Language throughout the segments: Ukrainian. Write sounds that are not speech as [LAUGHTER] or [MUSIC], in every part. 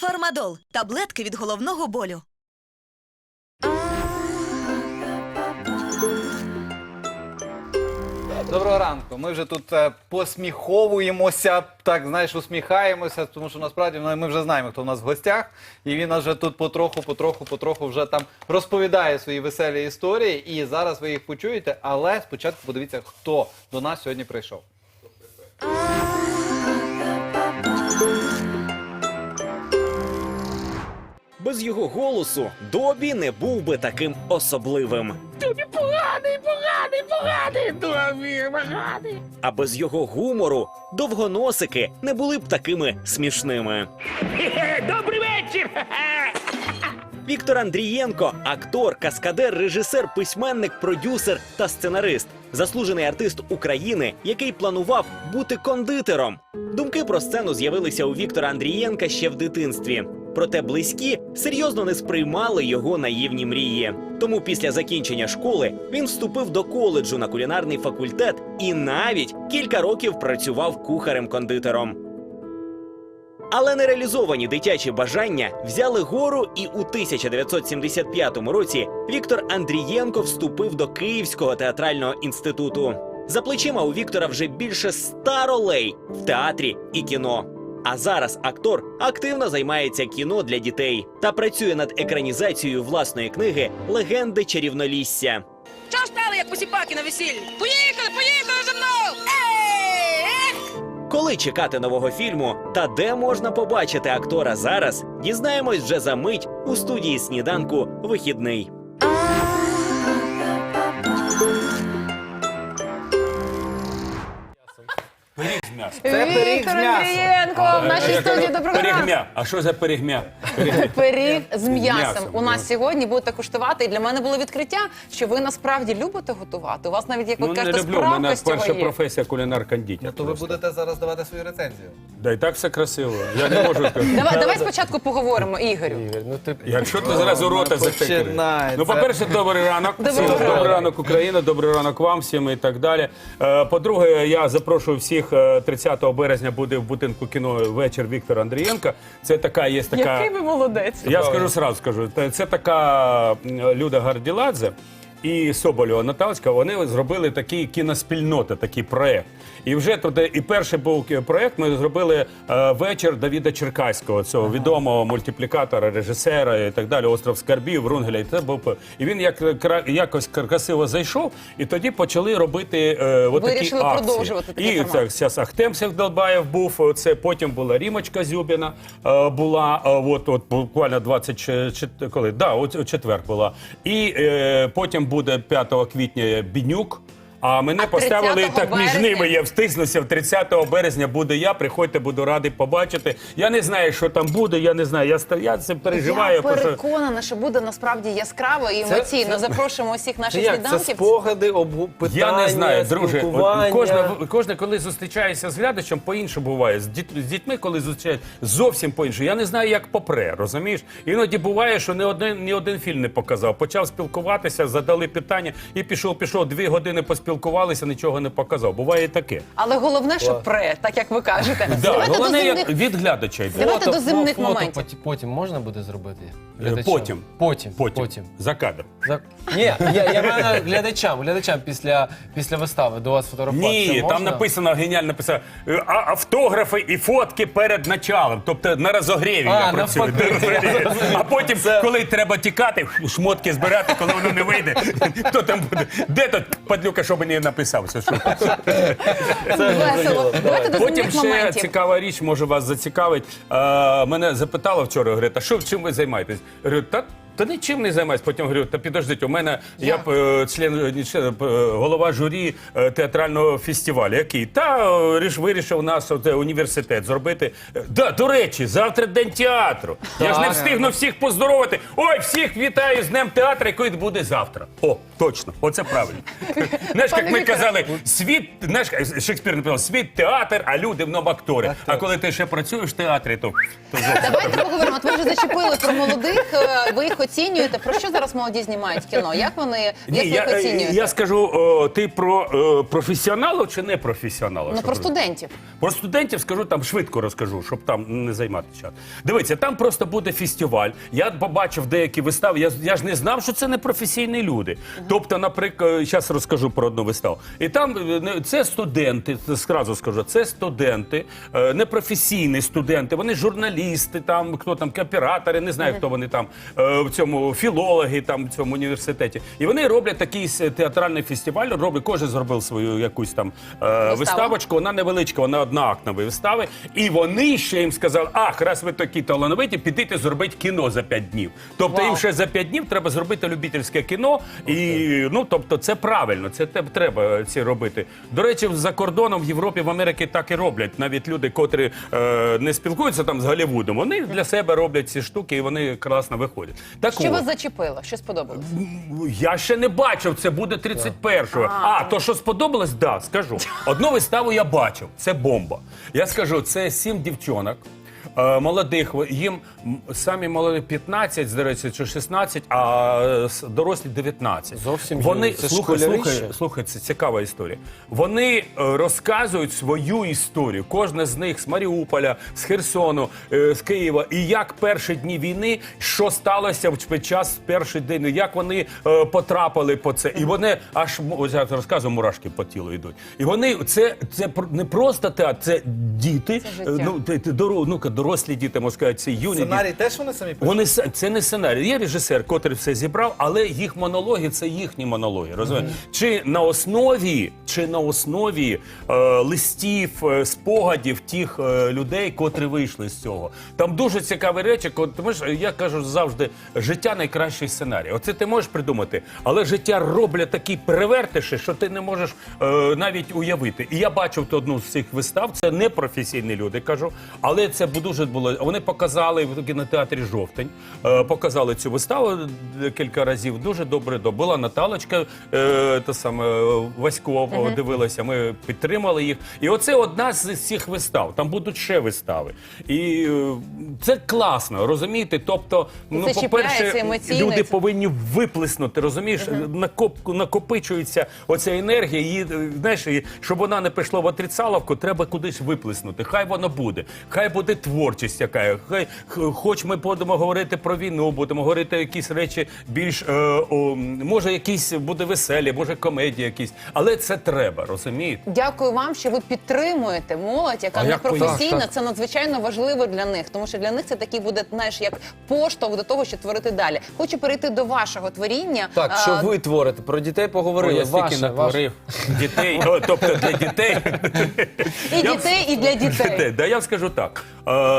Фармадол таблетки від головного болю. Доброго ранку. Ми вже тут е, посміховуємося, так знаєш, усміхаємося, тому що насправді ну, ми вже знаємо, хто в нас в гостях, і він нас вже тут потроху, потроху, потроху вже там розповідає свої веселі історії. І зараз ви їх почуєте. Але спочатку подивіться, хто до нас сьогодні прийшов. Без його голосу Добі не був би таким особливим. Тобі поганий, поганий, поганий, Добі, поганий. А без його гумору довгоносики не були б такими смішними. Добрий вечір. [LAUGHS] Віктор Андрієнко актор, каскадер, режисер, письменник, продюсер та сценарист, заслужений артист України, який планував бути кондитером. Думки про сцену з'явилися у Віктора Андрієнка ще в дитинстві. Проте близькі серйозно не сприймали його наївні мрії. Тому після закінчення школи він вступив до коледжу на кулінарний факультет і навіть кілька років працював кухарем-кондитером. Але нереалізовані дитячі бажання взяли гору, і у 1975 році Віктор Андрієнко вступив до Київського театрального інституту. За плечима у Віктора вже більше ста ролей в театрі і кіно. А зараз актор активно займається кіно для дітей та працює над екранізацією власної книги Легенди чарівнолісся. Чого стали, як посіпаки на весіллі? Поїхали, поїхали за мною! Ей! Коли чекати нового фільму та де можна побачити актора зараз, дізнаємось вже за мить у студії сніданку вихідний. Пиріг. Це пиріг з Віктор м'ясом. Андрієнко в нашій Я студії. кажу, Доброго ранку. Перегмя. А що за перегмя? Перегмя. Пиріг з м'ясом. м'ясом, У нас ну. сьогодні будете куштувати. І для мене було відкриття, що ви насправді любите готувати. У вас навіть як ви Ну, не кажете, люблю. У мене перша є. професія кулінар-кондитер. То ви просто. будете зараз давати свою рецензію. Да і так все красиво. Я не можу сказати. Давай, давай спочатку поговоримо, Ігорю. Якщо ти зразу рота зачекаєш. Починається. Ну, по-перше, добрий ранок. Добрий Всім ранок. добрий ранок, Україна, добрий ранок вам всім і так далі. Е, По-друге, я запрошую всіх е, 30 березня буде в будинку кіно вечір Віктора Андрієнка. Це така є така. Який ви молодець. Я скажу сразу скажу, це- це така Люда Гарділадзе і Соболєва Наталська. Вони зробили такі кіноспільноти, такий проект. І вже тут і перший був проект. Ми зробили е, вечір Давіда Черкаського, цього відомого мультиплікатора, режисера і так далі. Остров Скарбів, Врунгеля. І це був і він як якось красиво зайшов, і тоді почали робити е, от такі Вирішили акції. продовжувати такий І формат. це зараз Ахтем Севдолбаєв був. Це потім була Рімочка Зюбіна. е, Була е, от, от буквально 20 коли да, от четвер була. І е, потім буде 5 квітня Бінюк. А мене А поставили 30 так між березня? ними. Я встиснувся. 30 березня буде я. Приходьте, буду радий побачити. Я не знаю, що там буде. Я не знаю. Я ста- я це переживаю. Я переконана, що буде насправді яскраво і емоційно. це- Запрошуємо усіх наших як? Це сніданків. спогади, обу... питання, Я не знаю, друже. спілкування. Кожна, кожна, коли зустрічається з глядачем, по-іншому буває. З, діт, з дітьми, коли зустрічається, зовсім по-іншому. Я не знаю, як попре, розумієш? Іноді буває, що ні один, ні один фільм не показав. Почав спілкуватися, задали питання і пішов, пішов, дві години поспілкувалися, нічого не показав. Буває і таке. Але головне, що пре, так як ви кажете. Да, Давайте до головне, як від глядача йде. Давайте до земних фото моментів. поті- Потім можна буде зробити? Е, Глядачам? потім. Потім. Потім. Потім. За кадром. За... Ні, я, я маю на глядачам, глядачам після, після вистави до вас фотографуватися Ні, можна? там написано геніально написано е, а, автографи і фотки перед началом. Тобто на розогріві А, я працюю. навпаки. на розогріві. А потім, коли треба тікати, шмотки збирати, коли воно не вийде. [LAUGHS] Хто там буде? Де тут падлюка, що мені написав? Це що? [LAUGHS] Весело. Давайте до Потім ще моментів. цікава річ, може вас зацікавить. Е, мене запитала вчора, говорить, а що чим ви займаєтесь? Говорю, та. Та нічим не займаюсь. Потім говорю, та підождіть, у мене я б, е, член, е, не член, е, голова журі е, театрального фестивалю. Який? Та е, ріш- вирішив нас от, е, університет зробити. Е, Да, до речі, завтра день театру. Я ж не встигну всіх поздоровити. Ой, всіх вітаю з днем театру, який буде завтра. О, Точно, оце правильно. [LAUGHS] Знаєш, як ми казали, світ, знаєш, Шекспір написав, світ театр, а люди в ньому актори. А коли ти ще працюєш в театрі, то, то зовсім. Давайте поговоримо. От ви вже зачепили про [LAUGHS] молодих. е, Ви їх оцінюєте. Про що зараз молоді знімають кіно? Як вони як ви їх я, е, оцінюєте? я скажу, о, ти про е, професіоналів чи не професіоналів? Ну Що про кажу? студентів. Про студентів скажу там швидко розкажу, щоб там не займати час. Дивіться, там просто буде фестиваль. Я побачив деякі вистави. Я, я ж не знав, що це не професійні люди. Тобто, наприклад, зараз розкажу про одну виставу. І там е, це студенти, зразу скажу, це студенти, е, непрофесійні студенти. Вони журналісти, там хто там оператори, не знаю, хто вони там е, в цьому філологи там в цьому університеті. І вони роблять такий театральний фестиваль. Роблять, кожен зробив свою якусь там е, виставочку. Вона невеличка, вона одноактної вистави. І вони ще їм сказали: ах, раз ви такі талановиті, підійте зробити кіно за п'ять днів. Тобто Вау. їм ще за п'ять днів треба зробити любительське кіно. І ну тобто, це правильно, це те- треба ці робити. До речі, за кордоном в Європі, в Америці так і роблять. Навіть люди, котрі е, не спілкуються там з Голлівудом, вони для себе роблять ці штуки і вони класно виходять. Так Що от. вас зачепило? Що сподобалось? Я ще не бачив, це буде 31-го. А, то що сподобалось, да, скажу. [LAUGHS] Одну виставу я бачив, це бомба. Я скажу, це сім дівчонок. Е, Молодих, їм самі молоді 15, здається, чи 16, а е, дорослі 19. Зовсім Вони. Це слухай, слухай, слухай, це цікава історія. Вони е, розказують свою історію. Кожна з них з Маріуполя, з Херсону, з Києва. І як перші дні війни, що сталося в під час перших днів, як вони потрапили по це. І вони аж ось я розказую, мурашки по тілу йдуть. І вони це, це не просто театр, це діти. Це ну, ти- ну, дорослі діти, можна сказати, це юні діти. Сценарій теж вони самі пишуть? Вони с- це не сценарій. Є режисер, котрий все зібрав, але їх монологи це їхні монологи. Розумієте? Чи на основі, чи на основі е, листів, е, спогадів тих е, людей, котрі вийшли з цього. Там дуже цікаві речі. коли- Тому що я кажу завжди, життя найкращий сценарій. Оце ти можеш придумати, але життя роблять такі перевертиші, що ти не можеш е, навіть уявити. І я бачив ту одну з цих вистав. Це не професійні люди, кажу, але це бу- дуже було. Вони показали в кінотеатрі жовтень. е, Показали цю виставу кілька разів. Дуже добре. до- Була Наталочка, е, та саме е, Васько дивилася. Ми підтримали їх. І оце одна з цих вистав. Там будуть ще вистави. І це класно, розумієте? Тобто, ну, це по-перше, люди повинні виплеснути, розумієш? Накоп, накопичується оця енергія. І е, знаєш, і щоб вона не пішла в отрицаловку, треба кудись виплеснути. Хай воно буде. Хай буде творчість яка. Хай хоч ми будемо говорити про війну, будемо говорити якісь речі більш е, о, може, якісь буде веселі, може комедії якісь, але це треба, розумієте? Дякую вам, що ви підтримуєте молодь, яка А не професійна. так, так. Це надзвичайно важливо для них, тому що для них це такий буде, знаєш, як поштовх до того, що творити далі. Хочу перейти до вашого творіння. Так, А, що ви творите? Про дітей поговорили. Ой, я стільки Ваше, натворив дітей, тобто для дітей. І дітей, і для дітей. Да, я вам скажу так,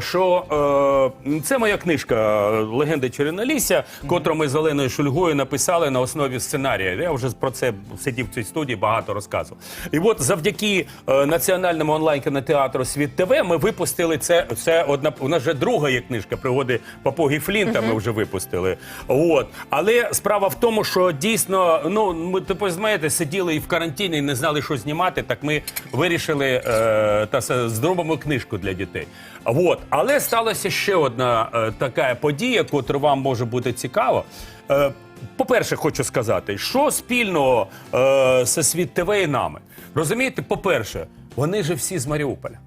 що е, це моя книжка Легенди Черенолісся, котру ми з Оленою Шульгою написали на основі сценарія. Я вже про це сидів в цій студії, багато розказував. І от завдяки е, національному онлайн кінотеатру Світ ТВ ми випустили це. Це одна у нас вже друга є книжка пригоди Папуги Флінта. Ми вже випустили. От але справа в тому, що дійсно, ну ми типу, знаєте, сиділи і в карантині, і не знали, що знімати. Так ми вирішили е, та зробимо книжку для дітей. От, але сталася ще одна е, така подія, котра вам може бути цікава. Е, по-перше, хочу сказати, що спільного е, Сесвіт ТВ і нами. Розумієте, по-перше, вони же всі з Маріуполя.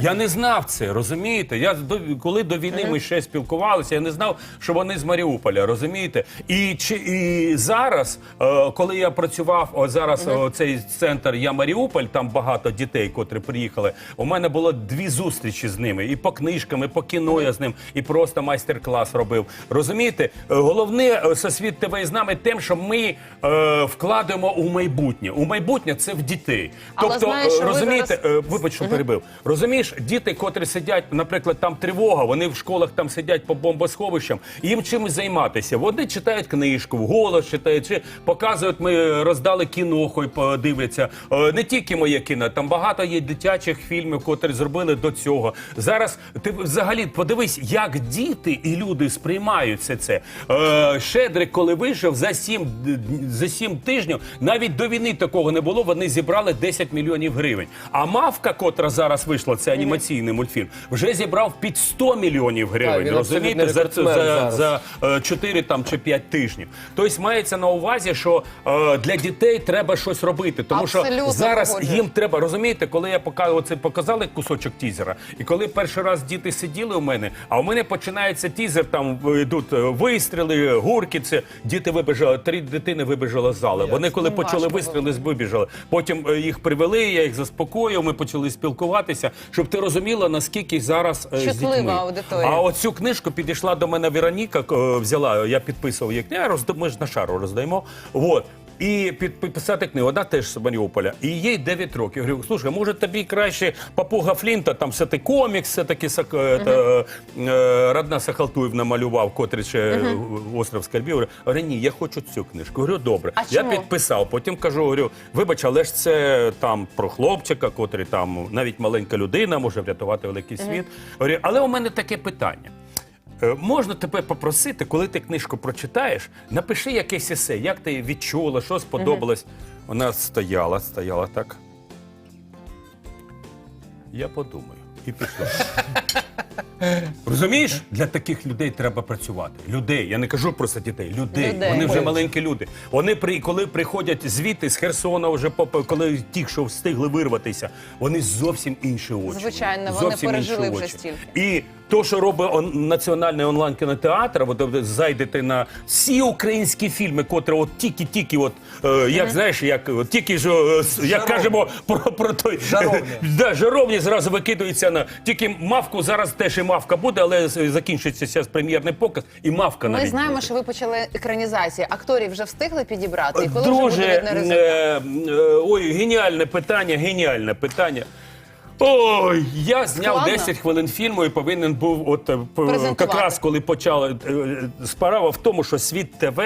Я не знав це, розумієте? Я до коли до війни ми ще спілкувалися, я не знав, що вони з Маріуполя, розумієте? І чи і зараз, е, коли я працював, о, зараз о, цей центр Я Маріуполь, там багато дітей, котрі приїхали. У мене було дві зустрічі з ними, і по книжкам, і по кіно я з ним, і просто майстер-клас робив. Розумієте, Е, головне е, Всесвіт ТВ з нами тим, що ми е, вкладаємо у майбутнє. У майбутнє це в дітей. Але Тобто, знаєш, е, що ви розумієте, зараз- Е, Вибач, що перебив. Розумієте, розумієш, діти, котрі сидять, наприклад, там тривога, вони в школах там сидять по бомбосховищам, їм чимось займатися. Вони читають книжку, вголос читають, чи показують, ми роздали кіно, хой подивляться. Е, Не тільки моє кіно, там багато є дитячих фільмів, котрі зробили до цього. Зараз ти взагалі подивись, як діти і люди сприймають все це. Е, Щедрик, коли вийшов за сім, за сім тижнів, навіть до війни такого не було. Вони зібрали 10 мільйонів гривень. А мавка, котра зараз вийшла, це анімаційний мультфільм, вже зібрав під 100 мільйонів гривень. він розумієте, за, за, за, зараз. е, 4 там чи 5 тижнів. Тобто мається на увазі, що е, для дітей треба щось робити, тому що зараз погоджуюсь. їм треба розумієте, коли я показав оце показали кусочок тізера, і коли перший раз діти сиділи у мене, а у мене починається тізер, там е, йдуть е, вистріли, гуркіці, діти вибіжали, три дитини вибіжали з зали. Вони коли почали важко вистріли, вибіжали. Потім їх привели, я їх заспокоїв, ми почали спілкуватися, щоб ти розуміла, наскільки зараз е, з Чутлива дітьми. аудиторія. А оцю книжку підійшла до мене Вероніка, е, взяла, я підписував її книгу, розда- ми ж на шару роздаємо. Вот. І підписати книгу, вона теж з Маріуполя. І їй 9 років. Я говорю, слушай, може тобі краще папуга Флінта, там все ти комікс, все таки сак, е, та, е, Радна Сахалтуєв намалював, котрий ще е, остров Скарбів. Говорю, «Говорю, ні, я хочу цю книжку. Говорю, добре. А я чому? підписав. Потім кажу, говорю, вибач, але ж це там про хлопчика, котрий там навіть маленька людина може врятувати великий світ. Говорю, але у мене таке питання. Е, Можна тебе попросити, коли ти книжку прочитаєш, напиши якесь есе, як ти відчула, що сподобалось. Вона стояла, стояла так. Я подумаю. І пішла. [LAUGHS] Розумієш, для таких людей треба працювати. Людей, я не кажу просто дітей, людей. Людей. Вони вже маленькі люди. Вони при коли приходять звідти з Херсона, вже по- по- коли ті, що встигли вирватися, вони зовсім інші очі. Звичайно, вони Зовсім пережили вже очі. стільки. І то, що робить он, національний онлайн кінотеатр, от ви зайдете на всі українські фільми, котрі от тільки-тільки, от е, як знаєш, як от, тільки ж е, як кажемо про, про той Жаровня. [LAUGHS] да, жаровні зразу викидуються на тільки мавку. Зараз теж і мавка буде, але закінчиться зараз прем'єрний показ, і мавка Ми знаємо, буде. що ви почали екранізацію. Акторів вже встигли підібрати. І коли вже буде видно результат? е, е, ой, геніальне питання, геніальне питання. Ой, я зняв Складно? 10 хвилин фільму і повинен був, от е, п- Презентувати. якраз коли почали е, справа в тому, що світ ТВ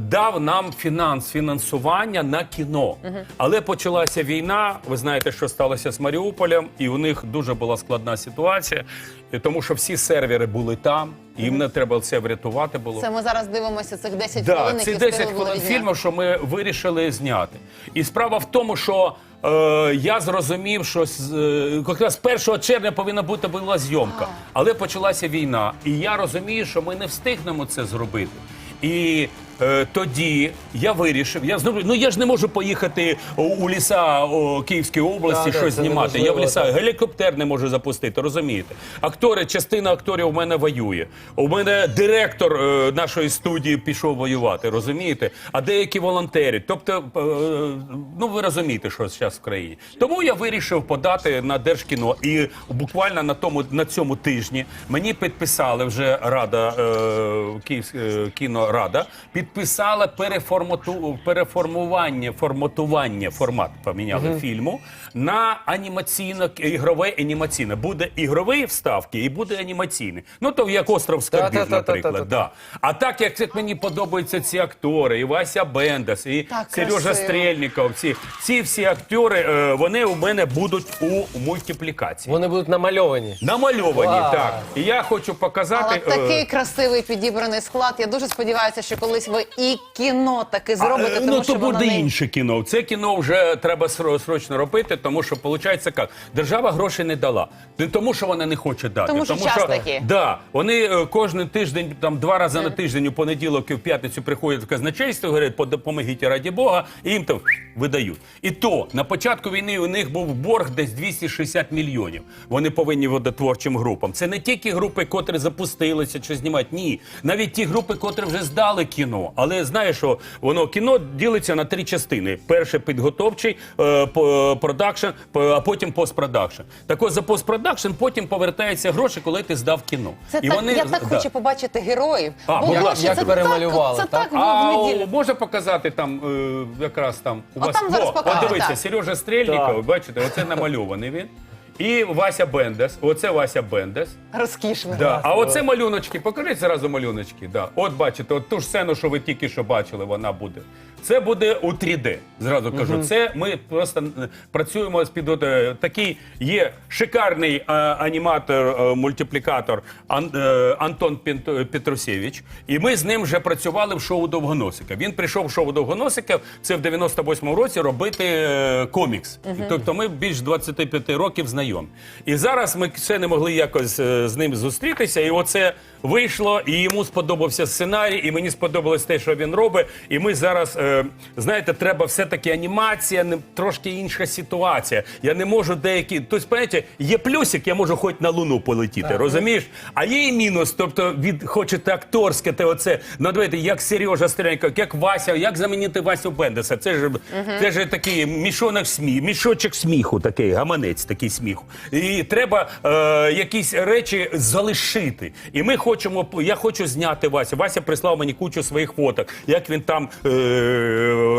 дав нам фінанс, фінансування на кіно. Але почалася війна. Ви знаєте, що сталося з Маріуполем, і у них дуже була складна ситуація, тому що всі сервери були там, і їм не треба це врятувати було. Це ми зараз дивимося цих 10 Да, хвилин, ці які 10 хвилин фільму, що ми вирішили зняти. І справа в тому, що е, я зрозумів, що з, е, якраз 1 червня повинна бути була зйомка, але почалася війна. І я розумію, що ми не встигнемо це зробити. І тоді я вирішив, я знову ну я ж не можу поїхати у, у ліса о, Київської області да, щось знімати. Я в ліса так. гелікоптер не можу запустити, розумієте? Актори, частина акторів у мене воює. У мене директор е, нашої студії пішов воювати, розумієте? А деякі волонтери. Тобто, е, ну ви розумієте, що зараз в країні. Тому я вирішив подати на Держкіно. І буквально на тому на цьому тижні мені підписали вже рада е, Київська е, кінорада, підписала переформату, переформування, форматування, формат поміняли фільму на анімаційно ігрове анімаційне. Буде ігрові вставки і буде анімаційний. Ну то як остров скарбів, наприклад. Да. А так як як мені подобаються ці актори, і Вася Бендас, і Так Сережа красиво. Стрельников, ці, ці всі актори, е, вони у мене будуть у мультиплікації. Вони будуть намальовані. Намальовані, Вау. так. І я хочу показати. Але е, такий красивий підібраний склад. Я дуже сподіваюся, що колись ви і кіно таки зробите, е, тому ну, що то воно буде не... інше кіно. Це кіно вже треба сро- срочно робити, тому що виходить як. Держава грошей не дала. Не тому, що вона не хоче дати. Тому що час такий. Да, вони е, кожен тиждень, там два рази на тиждень у понеділок і в п'ятницю приходять в казначейство, говорять, допомогіть раді Бога, і їм там видають. І то на початку війни у них був борг десь 260 мільйонів. Вони повинні вода творчим групам. Це не тільки групи, котрі запустилися чи знімають. Ні, навіть ті групи, котрі вже здали кіно. Але знаєш, що воно кіно ділиться на три частини: перше підготовчий е, по- продакшн, по- а потім постпродакшн. Так ось за постпродакшн потім повертаються гроші, коли ти здав кіно. Це І так, вони я так да. хочу побачити героїв. А, Бо будь гроші ласка. Як це перемалювали, так, це так? так, А в о, неділю. можна показати там е, якраз там у От вас там зараз О, покажете, от дивіться, так. Сережа Стрельников, бачите, оце намальований він. І Вася Бендес. Оце Вася Бендес. Розкішно. Да. А оце малюночки. Покажіть зразу малюночки. Да. От бачите, от ту ж сцену, що ви тільки що бачили, вона буде. Це буде у 3D. Зразу кажу. Це ми просто е, працюємо з під е, такий є шикарний е, аніматор, е, мультиплікатор Ан, е, Антон Петрусевич. І ми з ним вже працювали в шоу Довгоносика. Він прийшов в шоу Довгоносика. Це в 98-му році робити комікс. Тобто ми більш 25 років знайомі. І зараз ми ще не могли якось з ним зустрітися. І оце вийшло, і йому сподобався сценарій, і мені сподобалось те, що він робить. І ми зараз, е, знаєте, треба все-таки анімація, не трошки інша ситуація. Я не можу деякі. Тобто, знаєте, є плюсик, я можу хоч на луну полетіти, розумієш? А є і мінус. Тобто, від хочете акторське, те оце. Ну, давайте, як Сережа Стрелько, як Вася, як замінити Васю Бендеса. Це ж це ж такий мішонок смі, мішочок сміху, такий гаманець, такий сміху. І треба е, якісь речі залишити. І ми хочемо, я хочу зняти Васю. Вася прислав мені кучу своїх фоток, як він там е,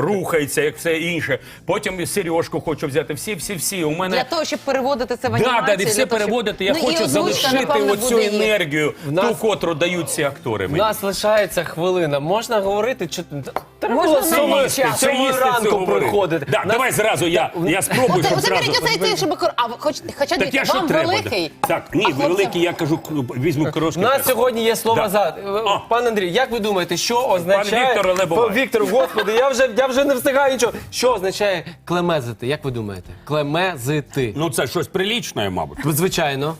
рухається, як все інше. Потім Сережку хочу взяти. Всі, всі, всі. У мене Для того, щоб переводити це в Да, анімацію. да, і все того, переводити. Я Ну, хочу озвучка, залишити оцю буде енергію, нас- ту, котру дають ці актори. У нас лишається хвилина. Можна говорити? Чи... Можна ранку приходити. Да, Нас- Давай зразу я, я спробую, щоб зразу. заберіть щоб а хоч, хоча Так я вам треба? великий. Так, ні, великий, я кажу, візьму крошки. У нас сьогодні є слово Да. за. Пан Андрій, як ви думаєте, що означає. Віктор, але Віктор, господи, я вже, я вже не встигаю нічого. Що означає клемезити? Як ви думаєте? Клемезити. Ну це щось прилічне, мабуть. Звичайно.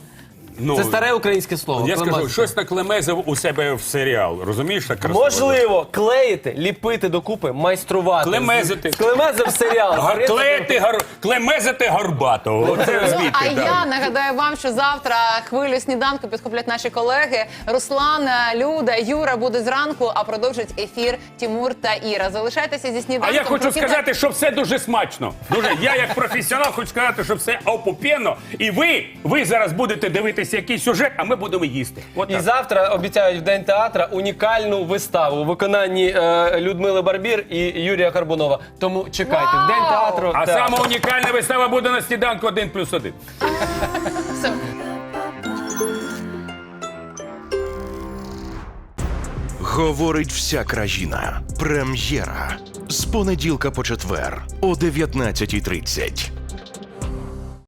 Ну, Це старе українське слово. Я скажу, клемезити. щось наклемезив у себе в серіал. Розумієш, так красиво? Можливо, клеїти, ліпити докупи, майструвати. Клемезити. Клемезив серіал. Гар, клеїти, гар, клемезити Горбатого. Оце Ну, звідти. а так. я нагадаю вам, що завтра хвилю сніданку підхоплять наші колеги. Руслан, Люда, Юра буде зранку, а продовжить ефір Тімур та Іра. Залишайтеся зі А я хочу Прохідна- сказати, що все дуже смачно. Дуже я як професіонал хочу сказати, що все опупєно. І ви, ви зараз будете дивитися якийсь сюжет, а ми будемо їсти. От І так. завтра обіцяють в день театра унікальну виставу у виконанні е, Людмили Барбір і Юрія Карбунова. Тому чекайте, в день театру. А театр. саме унікальна вистава буде на сніданку 1 плюс 1. [LAUGHS] Все. Говорить вся країна. Прем'єра з понеділка по четвер о 19.30.